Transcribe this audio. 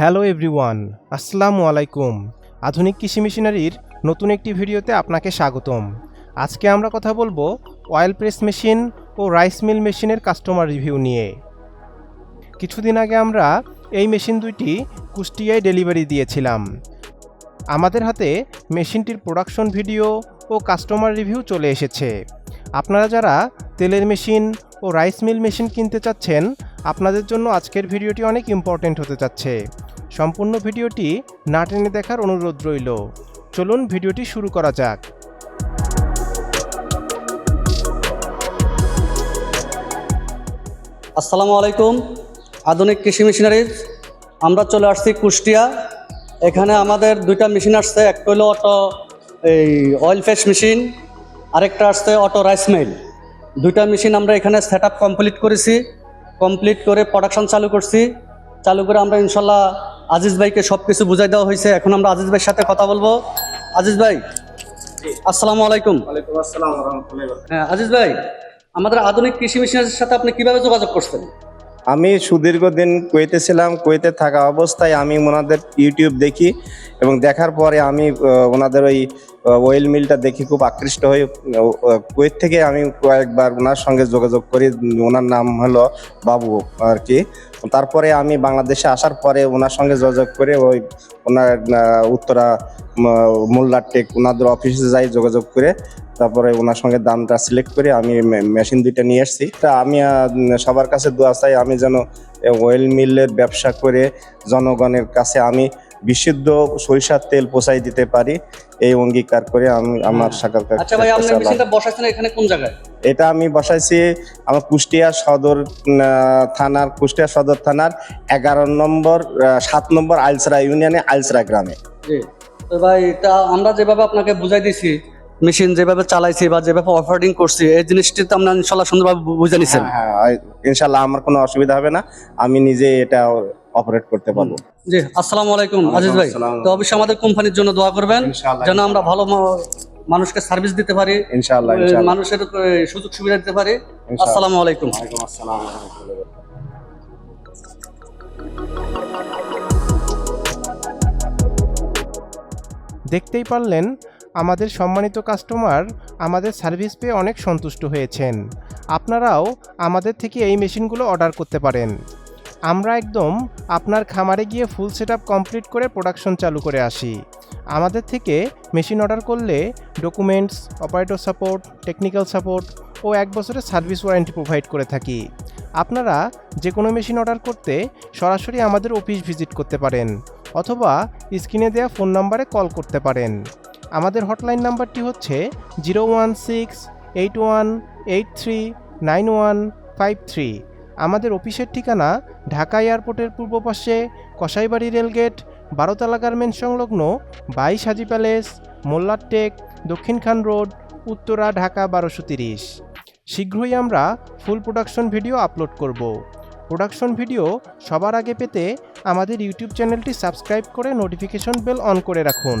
Hello everyone, আসসালামু আলাইকুম। আধুনিক কৃষি মেশিনারির নতুন একটি ভিডিওতে আপনাকে স্বাগতম। আজকে আমরা কথা বলব অয়েল প্রেস মেশিন ও রাইস মিল মেশিনের কাস্টমার রিভিউ নিয়ে। কিছুদিন আগে আমরা এই মেশিন দুইটি কুষ্টিয়ায় ডেলিভারি দিয়েছিলাম। আমাদের হাতে মেশিনটির প্রোডাকশন ভিডিও ও কাস্টমার রিভিউ চলে এসেছে। আপনারা যারা তেলের মেশিন ও রাইস মিল মেশিন কিনতে চাচ্ছেন, আপনাদের জন্য আজকের ভিডিওটি অনেক ইম্পর্ট্যান্ট হতে যাচ্ছে। সম্পূর্ণ ভিডিওটি না টেনে দেখার অনুরোধ রইল। চলুন ভিডিওটি শুরু করা যাক। আসসালামু আলাইকুম, আধুনিক কৃষি মেশিনারিজ। আমরা চলে আসছি কুষ্টিয়া। এখানে আমাদের দুইটা মেশিন আসছে, একটা হলো অটো, এই অয়েল ফেস মেশিন আরেকটা আসছে অটো রাইস মিল দুইটা মেশিন আমরা এখানে সেট কমপ্লিট করেছি। কমপ্লিট করে প্রোডাকশন চালু করছি। চালু করে আমরা ইনশাল্লাহ আজিজ ভাইকে সব কিছু বুঝাই দেওয়া হয়েছে। এখন আমরা আজিজ ভাইয়ের সাথে কথা বলব। আজিজ ভাই আসসালামু আলাইকুম। হ্যাঁ আজিজ ভাই আমাদের আধুনিক কৃষি মেশিনের সাথে আপনি কীভাবে যোগাযোগ করছেন? আমি সুদীর্ঘ দিন কুয়েতে ছিলাম কুয়েতে থাকা অবস্থায় আমি ওনাদের ইউটিউব দেখি এবং দেখার পরে আমি ওনাদের ওই ওয়েল মিলটা দেখি খুব আকৃষ্ট আহ, কুয়েত থেকে আমি কয়েকবার ওনার সঙ্গে যোগাযোগ করি ওনার নাম হলো বাবু আর কি। তারপরে আমি বাংলাদেশে আসার পরে ওনার সঙ্গে যোগাযোগ করে ওই ওনার উত্তরা মোল্লার টেক ওনাদের অফিসে যাই যোগাযোগ করে তারপরে ওনার সঙ্গে দামটা সিলেক্ট করে আমি মেশিন দুইটা নিয়ে এসেছি তা আমি সবার কাছে দোয়া চাই আমি যেন ওয়েল মিলের ব্যবসা করে জনগণের কাছে আমি বিশুদ্ধ সরিষার তেল পৌঁছাই দিতে পারি। এই অঙ্গীকার করে আমি আমার সাক্ষাৎকার আচ্ছা ভাই আপনার মেশিনটা বসাইছেন এখানে কোন জায়গায়? এটা আমি বসাইছি আমার কুষ্টিয়া সদর থানার কুষ্টিয়া সদর থানার এগারো নম্বর সাত নম্বর আলসরা ইউনিয়নে আলসরা গ্রামে। জি। তো ভাই তা আমরা যেভাবে আপনাকে বুঝাই দিছি মেশিন যেভাবে চালাইছি বা যেভাবে অফারিং করছি এই জিনিসটি তো আমরা ইনশাল্লাহ সুন্দরভাবে বুঝে নিছেন। হ্যাঁ হ্যাঁ, ইনশাল্লাহ আমার কোনো অসুবিধা হবে না। আমি নিজে এটা অপারেট করতে পারব। জি আসসালামু আলাইকুম আজিজ ভাই। তো অবশ্যই আমাদের কোম্পানির জন্য দোয়া করবেন যেন আমরা ভালো মানুষকে সার্ভিস দিতে পারি ইনশাআল্লাহ মানুষের সুযোগ সুবিধা দিতে পারি। আসসালামু আলাইকুম। ওয়ালাইকুম আসসালাম। দেখতেই পারলেন আমাদের সম্মানিত কাস্টমার আমাদের সার্ভিস পেয়ে অনেক সন্তুষ্ট হয়েছেন। আপনারাও আমাদের থেকে এই মেশিনগুলো অর্ডার করতে পারেন। আমরা একদম আপনার খামারে গিয়ে ফুল সেট কমপ্লিট করে প্রোডাকশন চালু করে আসি। আমাদের থেকে মেশিন অর্ডার করলে documents operator support technical support ও এক বছরের সার্ভিস ওয়ারেন্টি প্রোভাইড করে থাকি। আপনারা যে কোনো মেশিন অর্ডার করতে সরাসরি আমাদের অফিস ভিজিট করতে পারেন অথবা স্ক্রিনে দেওয়া ফোন নম্বরে কল করতে পারেন। আমাদের হটলাইন নাম্বারটি হচ্ছে zero one six eight one eight three nine one five three. আমাদের অফিসের ঠিকানা ঢাকা এয়ারপোর্টের পূর্ব পাশে কসাইবাড়ি রেলগেট, বারোতলা গার্মেন্ট সংলগ্ন বাইশ হাজি প্যালেস, মোল্লার টেক দক্ষিণখান রোড, উত্তরা, ঢাকা বারোশো তিরিশ। শীঘ্রই আমরা ফুল প্রোডাকশন ভিডিও আপলোড করব। প্রোডাকশন ভিডিও সবার আগে পেতে আমাদের ইউটিউব চ্যানেলটি সাবস্ক্রাইব করে নোটিফিকেশন বেল অন করে রাখুন।